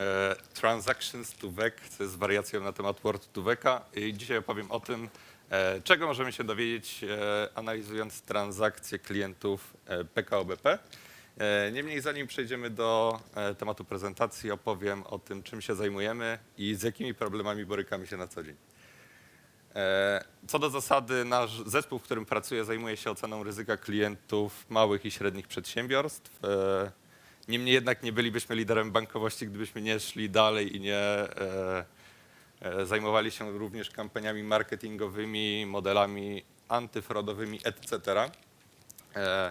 e, Transactions to VEC, co jest wariacją na temat Word to VECa. I dzisiaj opowiem o tym, e, czego możemy się dowiedzieć, e, analizując transakcje klientów PKO BP. E, Niemniej zanim przejdziemy do tematu prezentacji, opowiem o tym, czym się zajmujemy i z jakimi problemami borykamy się na co dzień. Co do zasady, nasz zespół, w którym pracuję, zajmuje się oceną ryzyka klientów małych i średnich przedsiębiorstw. Niemniej jednak nie bylibyśmy liderem bankowości, gdybyśmy nie szli dalej i nie e, e, zajmowali się również kampaniami marketingowymi, modelami antyfraudowymi, etc. E,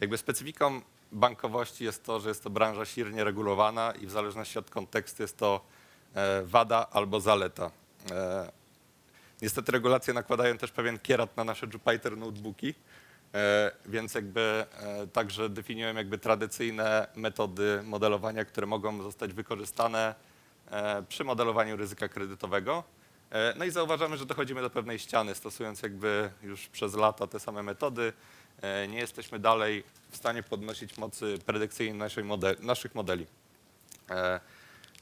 Jakby specyfiką bankowości jest to, że jest to branża silnie regulowana i w zależności od kontekstu jest to e, wada albo zaleta. E, Niestety regulacje nakładają też pewien kierat na nasze Jupyter notebooki, więc jakby e, także definiują jakby tradycyjne metody modelowania, które mogą zostać wykorzystane e, przy modelowaniu ryzyka kredytowego. E, No i zauważamy, że dochodzimy do pewnej ściany, stosując jakby już przez lata te same metody. E, Nie jesteśmy dalej w stanie podnosić mocy predykcyjnej model, naszych modeli. E,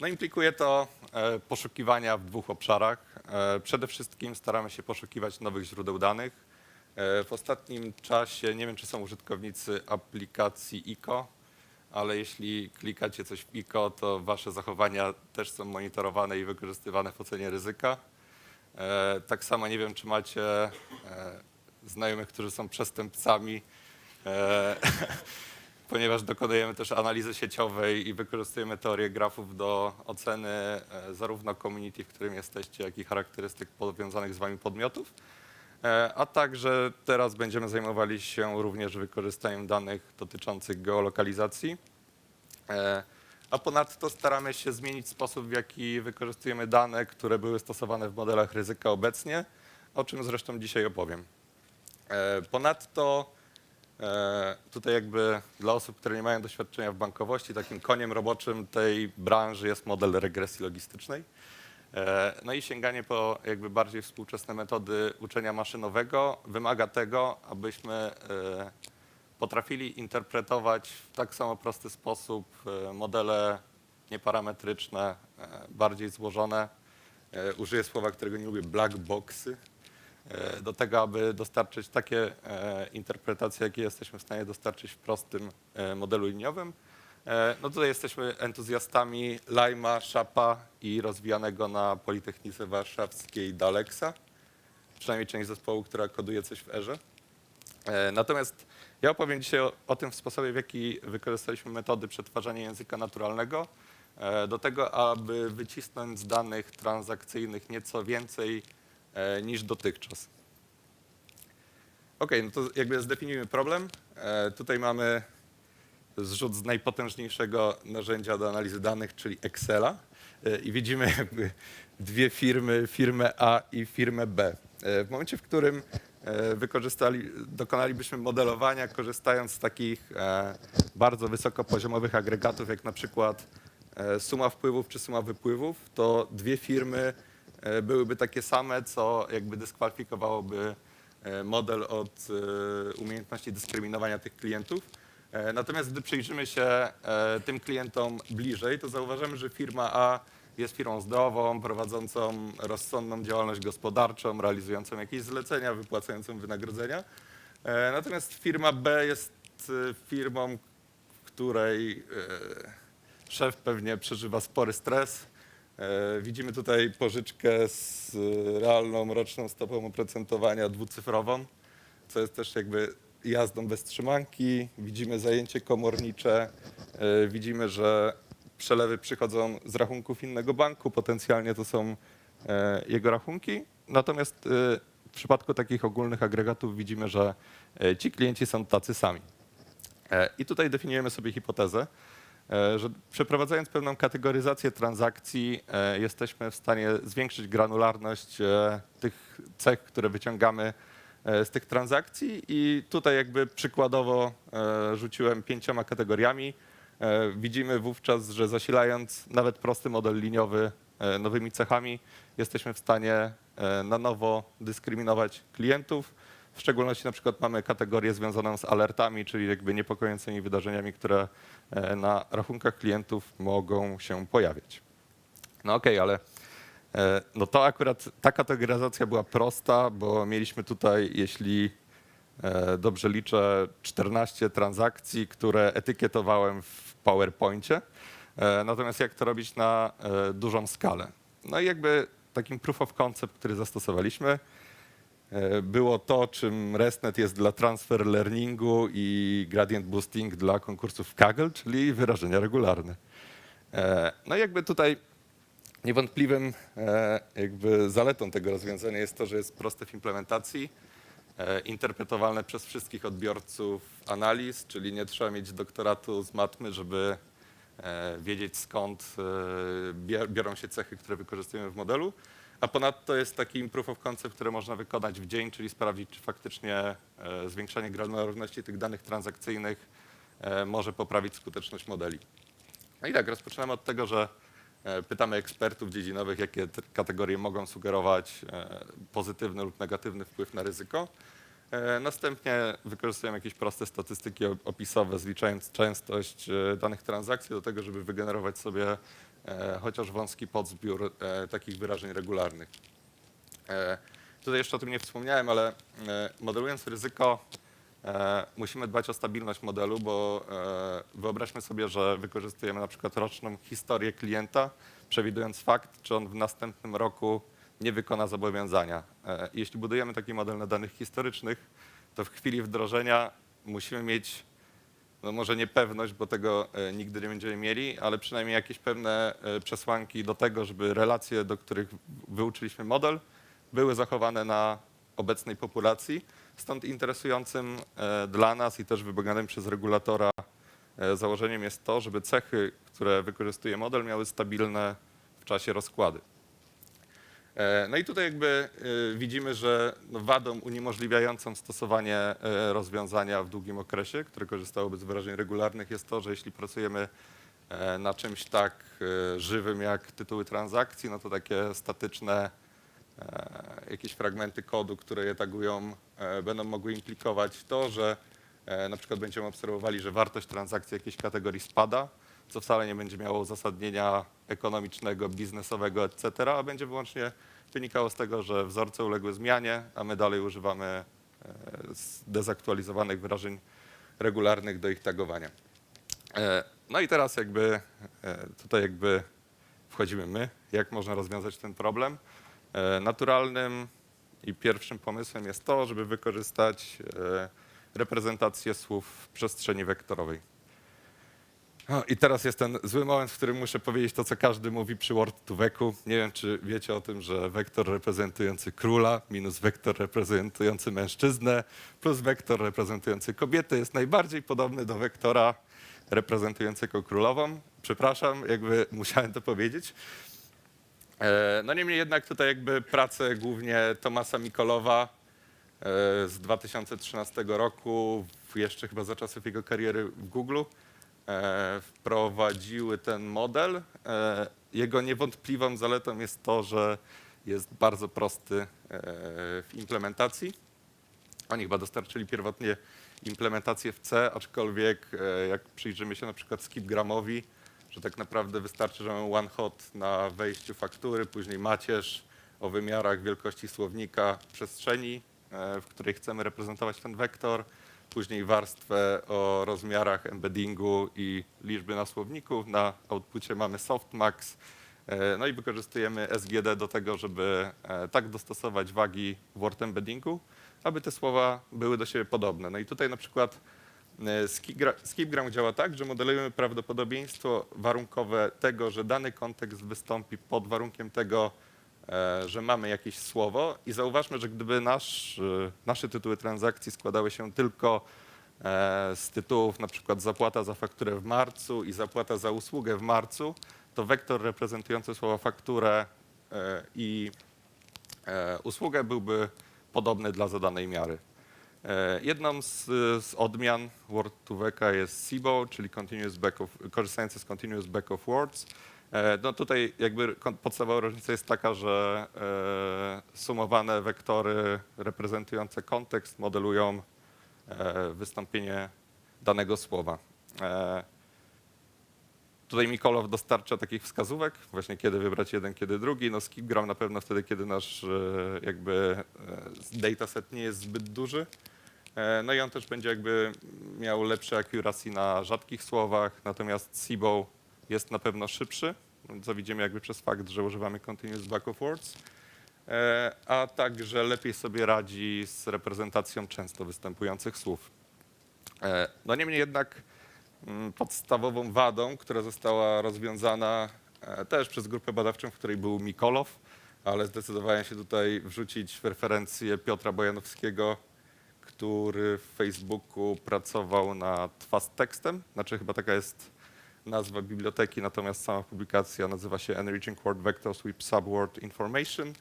no implikuje to e, poszukiwania w dwóch obszarach. E, Przede wszystkim staramy się poszukiwać nowych źródeł danych. E, W ostatnim czasie, nie wiem czy są użytkownicy aplikacji ICO, ale jeśli klikacie coś w ICO, to wasze zachowania też są monitorowane i wykorzystywane w ocenie ryzyka. E, Tak samo nie wiem czy macie e, znajomych, którzy są przestępcami. Ponieważ dokonujemy też analizy sieciowej i wykorzystujemy teorię grafów do oceny zarówno community, w którym jesteście, jak i charakterystyk powiązanych z wami podmiotów. E, A także teraz będziemy zajmowali się również wykorzystaniem danych dotyczących geolokalizacji. E, A ponadto staramy się zmienić sposób, w jaki wykorzystujemy dane, które były stosowane w modelach ryzyka obecnie, o czym zresztą dzisiaj opowiem. E, Ponadto Tutaj jakby dla osób, które nie mają doświadczenia w bankowości, takim koniem roboczym tej branży jest model regresji logistycznej. E, No i sięganie po jakby bardziej współczesne metody uczenia maszynowego wymaga tego, abyśmy e, potrafili interpretować w tak samo prosty sposób e, modele nieparametryczne, bardziej złożone. Użyję słowa, którego nie lubię, black boxy do tego, aby dostarczyć takie interpretacje, jakie jesteśmy w stanie dostarczyć w prostym modelu liniowym. E, No tutaj jesteśmy entuzjastami Lima, Shapa i rozwijanego na Politechnice Warszawskiej Dalexa, przynajmniej część zespołu, która koduje coś w Erze. E, Natomiast ja opowiem dzisiaj o, o tym w sposobie, w jaki wykorzystaliśmy metody przetwarzania języka naturalnego e, do tego, aby wycisnąć z danych transakcyjnych nieco więcej niż dotychczas. Ok, no to jakby zdefiniujmy problem. Tutaj mamy zrzut z najpotężniejszego narzędzia do analizy danych, czyli Excela. E, I widzimy jakby dwie firmy, firmę A i firmę B. E, W momencie, w którym e, wykorzystali, dokonalibyśmy modelowania, korzystając z takich bardzo wysokopoziomowych agregatów, jak na przykład suma wpływów czy suma wypływów, to dwie firmy byłyby takie same, co jakby dyskwalifikowałoby model od umiejętności dyskryminowania tych klientów. E, Natomiast gdy przyjrzymy się e, tym klientom bliżej, to zauważymy, że firma A jest firmą zdrową, prowadzącą rozsądną działalność gospodarczą, realizującą jakieś zlecenia, wypłacającą wynagrodzenia. E, Natomiast firma B jest firmą, w której szef pewnie przeżywa spory stres. Widzimy tutaj pożyczkę z realną roczną stopą oprocentowania dwucyfrową, co jest też jakby jazdą bez trzymanki. Widzimy zajęcie komornicze. E, Widzimy, że przelewy przychodzą z rachunków innego banku. Potencjalnie to są e, jego rachunki. Natomiast e, w przypadku takich ogólnych agregatów widzimy, że ci klienci są tacy sami. I tutaj definiujemy sobie hipotezę, że przeprowadzając pewną kategoryzację transakcji, jesteśmy w stanie zwiększyć granularność tych cech, które wyciągamy z tych transakcji. I tutaj jakby przykładowo e, rzuciłem pięcioma kategoriami. E, Widzimy wówczas, że zasilając nawet prosty model liniowy e, nowymi cechami, jesteśmy w stanie e, na nowo dyskryminować klientów W szczególności na przykład mamy kategorię związaną z alertami, czyli jakby niepokojącymi wydarzeniami, które e, na rachunkach klientów mogą się pojawiać. No okej, ale e, no to akurat ta kategoryzacja była prosta, bo mieliśmy tutaj, jeśli e, dobrze liczę, 14 transakcji, które etykietowałem w PowerPoincie. E, Natomiast jak to robić na e, dużą skalę? No i jakby takim proof of concept, który zastosowaliśmy, e, było to, czym ResNet jest dla transfer learningu i gradient boosting dla konkursów Kaggle, czyli wyrażenia regularne. E, No i jakby tutaj niewątpliwym e, jakby zaletą tego rozwiązania jest to, że jest proste w implementacji, e, interpretowalne przez wszystkich odbiorców analiz, czyli nie trzeba mieć doktoratu z matmy, żeby e, wiedzieć skąd biorą się cechy, które wykorzystujemy w modelu. A ponadto jest taki proof of concept, który można wykonać w dzień, czyli sprawdzić, czy faktycznie zwiększanie granularności tych danych transakcyjnych może poprawić skuteczność modeli. No i tak, rozpoczynamy od tego, że pytamy ekspertów dziedzinowych, jakie te kategorie mogą sugerować e, pozytywny lub negatywny wpływ na ryzyko. E, Następnie wykorzystujemy jakieś proste statystyki opisowe, zliczając częstość e, danych transakcji do tego, żeby wygenerować sobie e, chociaż wąski podzbiór e, takich wyrażeń regularnych. E, Tutaj jeszcze o tym nie wspomniałem, ale e, modelując ryzyko, e, musimy dbać o stabilność modelu, bo e, wyobraźmy sobie, że wykorzystujemy na przykład roczną historię klienta, przewidując fakt, czy on w następnym roku nie wykona zobowiązania. E, Jeśli budujemy taki model na danych historycznych, to w chwili wdrożenia musimy mieć no może nie pewność, bo tego e, nigdy nie będziemy mieli, ale przynajmniej jakieś pewne e, przesłanki do tego, żeby relacje, do których wyuczyliśmy model, były zachowane na obecnej populacji. Stąd interesującym e, dla nas i też wymaganym przez regulatora e, założeniem jest to, żeby cechy, które wykorzystuje model, miały stabilne w czasie rozkłady. E, No i tutaj jakby widzimy, że no wadą uniemożliwiającą stosowanie rozwiązania w długim okresie, które korzystałoby z wyrażeń regularnych, jest to, że jeśli pracujemy na czymś tak żywym jak tytuły transakcji, no to takie statyczne jakieś fragmenty kodu, które je tagują, e, będą mogły implikować to, że e, na przykład będziemy obserwowali, że wartość transakcji jakiejś kategorii spada, co wcale nie będzie miało uzasadnienia ekonomicznego, biznesowego, etc., a będzie wyłącznie wynikało z tego, że wzorce uległy zmianie, a my dalej używamy e, zdezaktualizowanych wyrażeń regularnych do ich tagowania. E, No i teraz jakby e, tutaj jakby wchodzimy my, jak można rozwiązać ten problem. E, Naturalnym i pierwszym pomysłem jest to, żeby wykorzystać e, reprezentację słów w przestrzeni wektorowej. I teraz jest ten zły moment, w którym muszę powiedzieć to, co każdy mówi przy Word to Weku. Nie wiem, czy wiecie o tym, że wektor reprezentujący króla minus wektor reprezentujący mężczyznę plus wektor reprezentujący kobietę jest najbardziej podobny do wektora reprezentującego królową. Przepraszam, jakby musiałem to powiedzieć. E, No niemniej jednak tutaj jakby prace głównie Tomasa Mikolowa e, z 2013 roku, w- jeszcze chyba za czasów jego kariery w Google, e, wprowadziły ten model. Jego niewątpliwą zaletą jest to, że jest bardzo prosty w implementacji. Oni chyba dostarczyli pierwotnie implementację w C, aczkolwiek jak przyjrzymy się na przykład skipgramowi, że tak naprawdę wystarczy, że mamy one hot na wejściu faktury, później macierz o wymiarach wielkości słownika przestrzeni, e, w której chcemy reprezentować ten wektor, później warstwę o rozmiarach embeddingu i liczby na słowniku. Na outpucie mamy softmax, e, no i wykorzystujemy SGD do tego, żeby e, tak dostosować wagi word embeddingu, aby te słowa były do siebie podobne. No i tutaj na przykład Skipgram działa tak, że modelujemy prawdopodobieństwo warunkowe tego, że dany kontekst wystąpi pod warunkiem tego, e, że mamy jakieś słowo i zauważmy, że gdyby nasz, e, nasze tytuły transakcji składały się tylko e, z tytułów na przykład zapłata za fakturę w marcu i zapłata za usługę w marcu, to wektor reprezentujący słowa fakturę e, i e, usługę byłby podobny dla zadanej miary. E, Jedną z, z odmian Word to Veka jest SIBO, czyli continuous back of, korzystający z Continuous Back of Words. E, No tutaj jakby podstawowa różnica jest taka, że e, sumowane wektory reprezentujące kontekst modelują wystąpienie danego słowa. Tutaj Mikolow dostarcza takich wskazówek, właśnie kiedy wybrać jeden, kiedy drugi. No skipgram na pewno wtedy, kiedy nasz e, jakby e, dataset nie jest zbyt duży. E, No i on też będzie jakby miał lepsze accuracy na rzadkich słowach, natomiast SIBO jest na pewno szybszy, co widzimy jakby przez fakt, że używamy continuous back of words, a także lepiej sobie radzi z reprezentacją często występujących słów. No niemniej jednak mm, podstawową wadą, która została rozwiązana e, też przez grupę badawczą, w której był Mikolow, ale zdecydowałem się tutaj wrzucić referencję Piotra Bojanowskiego, który w Facebooku pracował nad fast tekstem. Znaczy chyba taka jest nazwa biblioteki, natomiast sama publikacja nazywa się Enriching Word Vectors with Subword Information.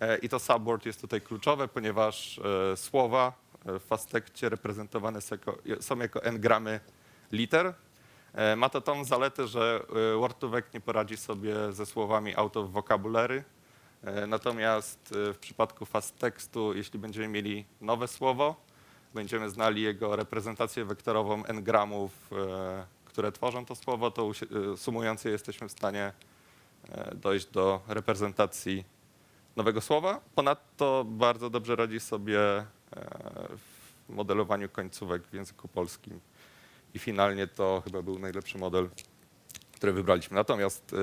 E, I to subword jest tutaj kluczowe, ponieważ e, słowa w fastekcie reprezentowane są jako, są jako n-gramy liter. E, Ma to tą zaletę, że e, Word2Vec nie poradzi sobie ze słowami out of vocabulary. E, Natomiast w przypadku fast tekstu, jeśli będziemy mieli nowe słowo, będziemy znali jego reprezentację wektorową n-gramów, które tworzą to słowo, to sumując je jesteśmy w stanie dojść do reprezentacji nowego słowa. Ponadto bardzo dobrze radzi sobie w modelowaniu końcówek w języku polskim. I finalnie to chyba był najlepszy model, który wybraliśmy. Natomiast e,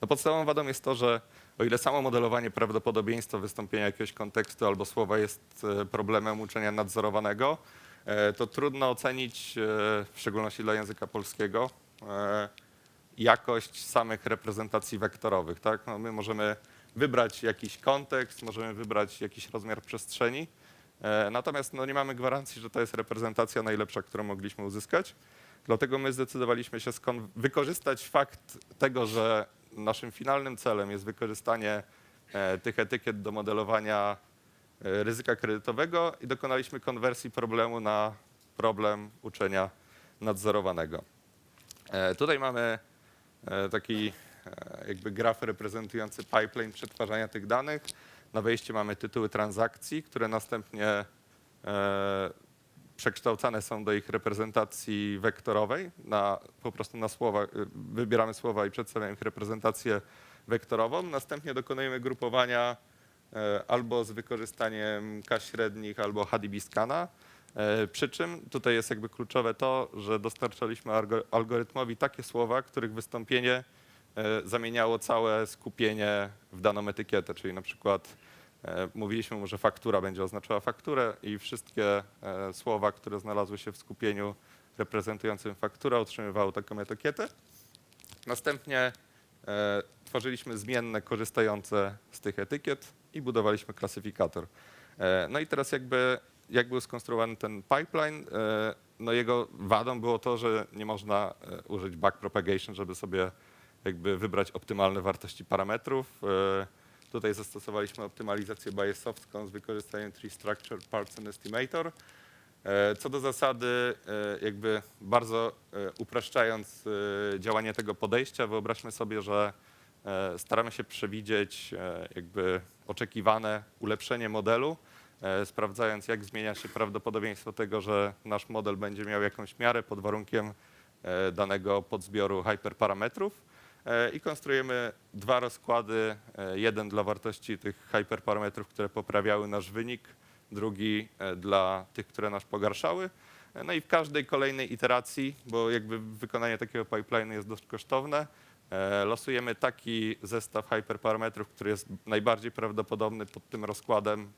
no podstawową wadą jest to, że o ile samo modelowanie prawdopodobieństwa wystąpienia jakiegoś kontekstu albo słowa jest e, problemem uczenia nadzorowanego, e, to trudno ocenić, w szczególności dla języka polskiego, jakość samych reprezentacji wektorowych. Tak? No my możemy wybrać jakiś kontekst, możemy wybrać jakiś rozmiar przestrzeni, natomiast no, nie mamy gwarancji, że to jest reprezentacja najlepsza, którą mogliśmy uzyskać. Dlatego my zdecydowaliśmy się wykorzystać fakt tego, że naszym finalnym celem jest wykorzystanie e, tych etykiet do modelowania e, ryzyka kredytowego i dokonaliśmy konwersji problemu na problem uczenia nadzorowanego. E, Tutaj mamy e, taki e, jakby graf reprezentujący pipeline przetwarzania tych danych. Na wejściu mamy tytuły transakcji, które następnie e, przekształcane są do ich reprezentacji wektorowej, na, po prostu na słowa, y, wybieramy słowa i przedstawiamy ich reprezentację wektorową. Następnie dokonujemy grupowania e, albo z wykorzystaniem K średnich, albo HDB-skana. E, Przy czym tutaj jest jakby kluczowe to, że dostarczaliśmy algo- algorytmowi takie słowa, których wystąpienie e, zamieniało całe skupienie w daną etykietę, czyli na przykład e, mówiliśmy mu, że faktura będzie oznaczała fakturę i wszystkie e, słowa, które znalazły się w skupieniu reprezentującym fakturę otrzymywały taką etykietę. Następnie e, tworzyliśmy zmienne korzystające z tych etykiet i budowaliśmy klasyfikator. E, no i teraz jakby jak był skonstruowany ten pipeline, e, no jego wadą było to, że nie można e, użyć backpropagation, żeby sobie jakby wybrać optymalne wartości parametrów. E, Tutaj zastosowaliśmy optymalizację biasowską z wykorzystaniem tree structure parts and estimator. E, Co do zasady, e, jakby bardzo upraszczając działanie tego podejścia, wyobraźmy sobie, że staramy się przewidzieć jakby oczekiwane ulepszenie modelu, sprawdzając jak zmienia się prawdopodobieństwo tego, że nasz model będzie miał jakąś miarę pod warunkiem danego podzbioru hyperparametrów. E, I konstruujemy dwa rozkłady, e, jeden dla wartości tych hyperparametrów, które poprawiały nasz wynik, drugi e, dla tych, które nas pogarszały. No i w każdej kolejnej iteracji, bo jakby wykonanie takiego pipeline jest dość kosztowne, losujemy taki zestaw hyperparametrów, który jest najbardziej prawdopodobny pod tym rozkładem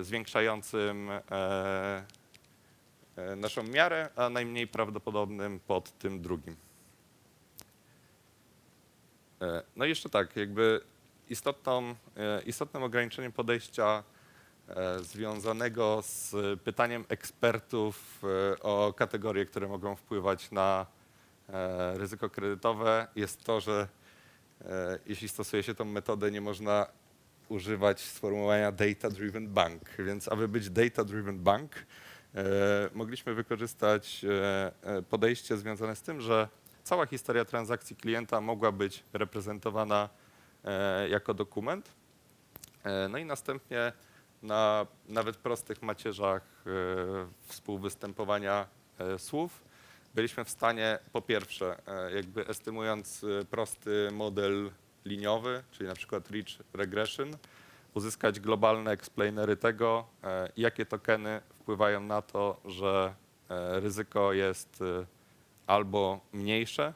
zwiększającym naszą miarę, a najmniej prawdopodobnym pod tym drugim. E, No i jeszcze tak, jakby istotną, e, istotnym ograniczeniem podejścia e, związanego z pytaniem ekspertów o kategorie, które mogą wpływać na ryzyko kredytowe jest to, że jeśli stosuje się tą metodę, nie można używać sformułowania data-driven bank. Więc aby być data-driven bank, mogliśmy wykorzystać podejście związane z tym, że cała historia transakcji klienta mogła być reprezentowana e, jako dokument. E, No i następnie na nawet prostych macierzach e, współwystępowania słów byliśmy w stanie po pierwsze, jakby estymując prosty model liniowy, czyli na przykład rich regression, uzyskać globalne explainery tego, jakie tokeny wpływają na to, że ryzyko jest albo mniejsze,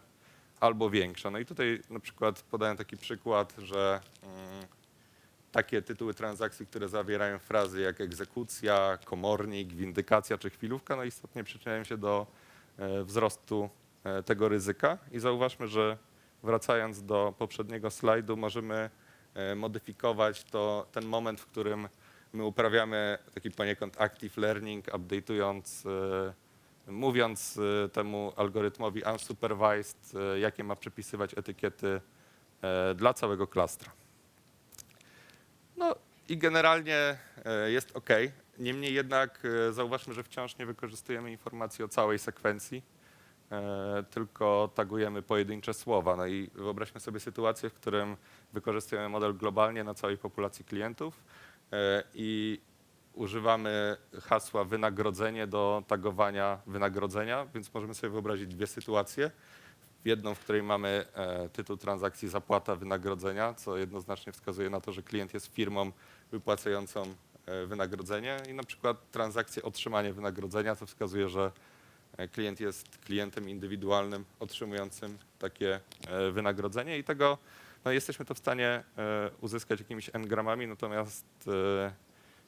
albo większe. No i tutaj na przykład podałem taki przykład, że mm, takie tytuły transakcji, które zawierają frazy jak egzekucja, komornik, windykacja czy chwilówka, no istotnie przyczyniają się do e, wzrostu e, tego ryzyka. I zauważmy, że wracając do poprzedniego slajdu, możemy e, modyfikować to, ten moment, w którym my uprawiamy taki poniekąd active learning, updateując, mówiąc e, temu algorytmowi unsupervised, e, jakie ma przypisywać etykiety e, dla całego klastra. No i generalnie jest ok. Niemniej jednak zauważmy, że wciąż nie wykorzystujemy informacji o całej sekwencji, tylko tagujemy pojedyncze słowa. No i wyobraźmy sobie sytuację, w którym wykorzystujemy model globalnie na całej populacji klientów i używamy hasła wynagrodzenie do tagowania wynagrodzenia, więc możemy sobie wyobrazić dwie sytuacje. Jedną, w której mamy e, tytuł transakcji zapłata wynagrodzenia, co jednoznacznie wskazuje na to, że klient jest firmą wypłacającą e, wynagrodzenie i na przykład transakcję otrzymanie wynagrodzenia, co wskazuje, że e, klient jest klientem indywidualnym otrzymującym takie wynagrodzenie i tego no, jesteśmy to w stanie uzyskać jakimiś n-gramami, natomiast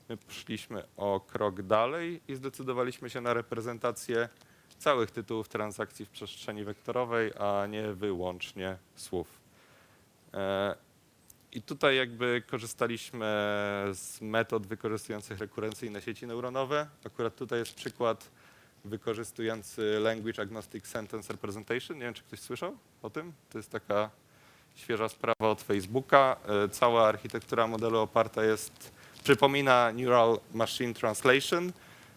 my poszliśmy o krok dalej i zdecydowaliśmy się na reprezentację całych tytułów transakcji w przestrzeni wektorowej, a nie wyłącznie słów. E, I tutaj jakby korzystaliśmy z metod wykorzystujących rekurencyjne sieci neuronowe. Akurat tutaj jest przykład wykorzystujący Language Agnostic Sentence Representation. Nie wiem, czy ktoś słyszał o tym. To jest taka świeża sprawa od Facebooka. E, Cała architektura modelu oparta jest, przypomina Neural Machine Translation,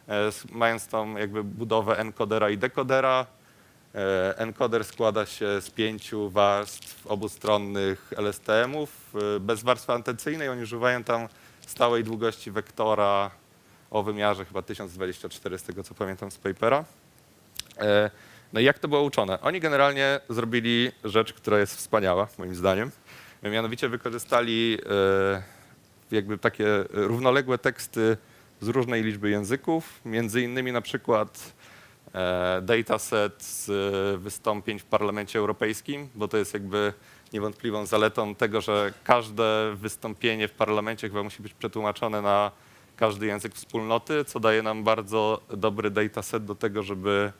e, mając tą jakby budowę encodera i dekodera. E, Encoder składa się z pięciu warstw obustronnych LSTM-ów e, bez warstwy antencyjnej. Oni używają tam stałej długości wektora o wymiarze chyba 1024 z tego co pamiętam z papera. No i jak to było uczone? Oni generalnie zrobili rzecz, która jest wspaniała moim zdaniem. Mianowicie wykorzystali jakby takie równoległe teksty z różnej liczby języków, między innymi na przykład e, dataset z e, wystąpień w Parlamencie Europejskim, bo to jest jakby niewątpliwą zaletą tego, że każde wystąpienie w parlamencie chyba musi być przetłumaczone na każdy język wspólnoty, co daje nam bardzo dobry dataset do tego, żeby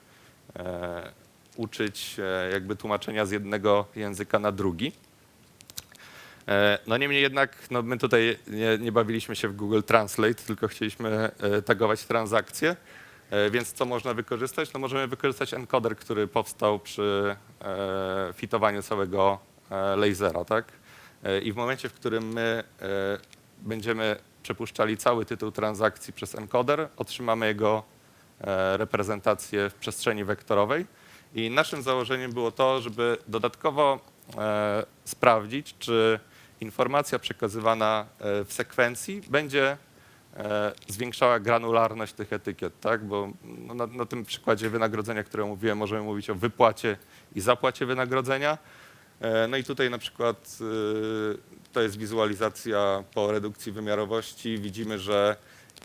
e, uczyć e, jakby tłumaczenia z jednego języka na drugi. E, No niemniej jednak no my tutaj nie, nie bawiliśmy się w Google Translate, tylko chcieliśmy e, tagować transakcje. E, Więc co można wykorzystać? No możemy wykorzystać encoder, który powstał przy fitowaniu całego lasera, tak? I w momencie, w którym my będziemy przepuszczali cały tytuł transakcji przez encoder, otrzymamy jego reprezentację w przestrzeni wektorowej. I naszym założeniem było to, żeby dodatkowo sprawdzić, czy informacja przekazywana e, w sekwencji będzie e, zwiększała granularność tych etykiet, tak? Bo no, na, na tym przykładzie wynagrodzenia, które mówiłem, możemy mówić o wypłacie i zapłacie wynagrodzenia. E, No i tutaj na przykład to jest wizualizacja po redukcji wymiarowości. Widzimy, że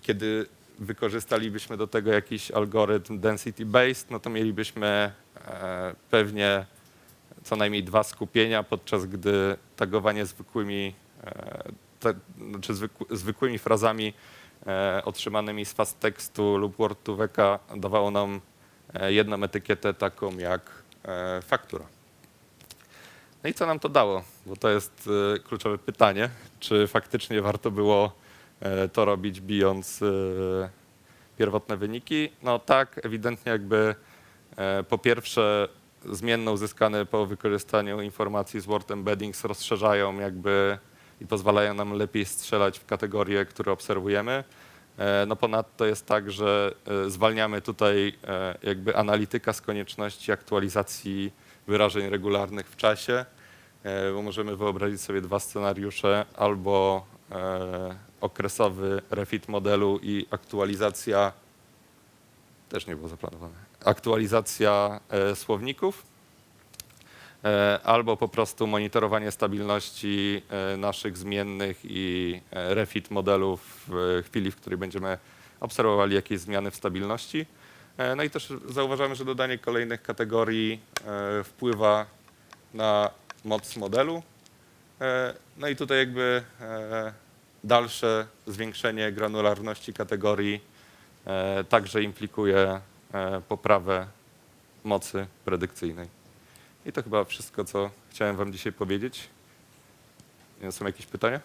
kiedy wykorzystalibyśmy do tego jakiś algorytm density based, no to mielibyśmy pewnie co najmniej dwa skupienia, podczas gdy tagowanie zwykłymi, e, te, znaczy zwykły, zwykłymi frazami e, otrzymanymi z fast tekstu lub word to veka dawało nam e, jedną etykietę taką jak faktura. No i co nam to dało? Bo to jest kluczowe pytanie, czy faktycznie warto było to robić bijąc pierwotne wyniki? No tak, ewidentnie jakby po pierwsze zmienne uzyskane po wykorzystaniu informacji z Word Embeddings rozszerzają jakby i pozwalają nam lepiej strzelać w kategorie, które obserwujemy. E, No ponadto jest tak, że e, zwalniamy tutaj e, jakby analityka z konieczności aktualizacji wyrażeń regularnych w czasie, bo możemy wyobrazić sobie dwa scenariusze, albo okresowy refit modelu i aktualizacja, też nie było zaplanowane, aktualizacja e, słowników, e, albo po prostu monitorowanie stabilności e, naszych zmiennych i refit modelu w chwili, w której będziemy obserwowali jakieś zmiany w stabilności. No i też zauważamy, że dodanie kolejnych kategorii wpływa na moc modelu. No i tutaj jakby dalsze zwiększenie granularności kategorii także implikuje poprawę mocy predykcyjnej. I to chyba wszystko, co chciałem Wam dzisiaj powiedzieć. Są jakieś pytania?